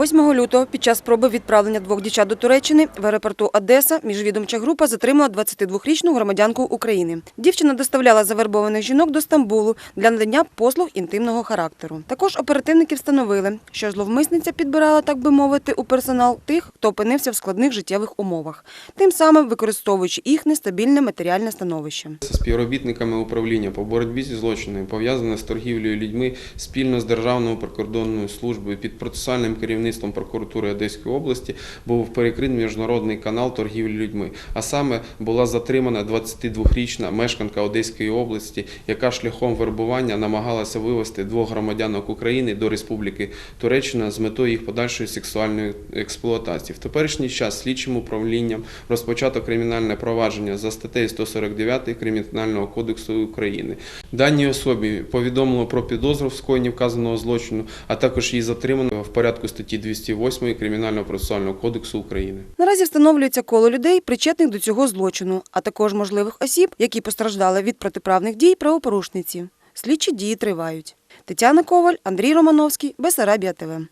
8 лютого під час спроби відправлення двох дівчат до Туреччини в аеропорту Одеса міжвідомча група затримала 22-річну громадянку України. Дівчина доставляла завербованих жінок до Стамбулу для надання послуг інтимного характеру. Також оперативники встановили, що зловмисниця підбирала, так би мовити, у персонал тих, хто опинився в складних життєвих умовах, тим самим використовуючи їх нестабільне матеріальне становище. З співробітниками управління по боротьбі зі злочинами, пов'язане з торгівлею людьми, спільно з Державною прикордонною службою під процесуальним керівництвом прокуратури Одеської області був перекрит міжнародний канал торгівлі людьми. А саме була затримана 22-річна мешканка Одеської області, яка шляхом вербування намагалася вивести двох громадянок України до Республіки Туреччина з метою їх подальшої сексуальної експлуатації. В теперішній час слідчим управлінням розпочато кримінальне провадження за статтею 149 Кримінального кодексу України. Даній особі повідомлено про підозру в скоєнні вказаного злочину, а також її затримано в порядку статті 208 Кримінального процесуального кодексу України. Наразі встановлюється коло людей, причетних до цього злочину, а також можливих осіб, які постраждали від протиправних дій правопорушниці. Слідчі дії тривають. Тетяна Коваль, Андрій Романовський, Бесарабія ТВ.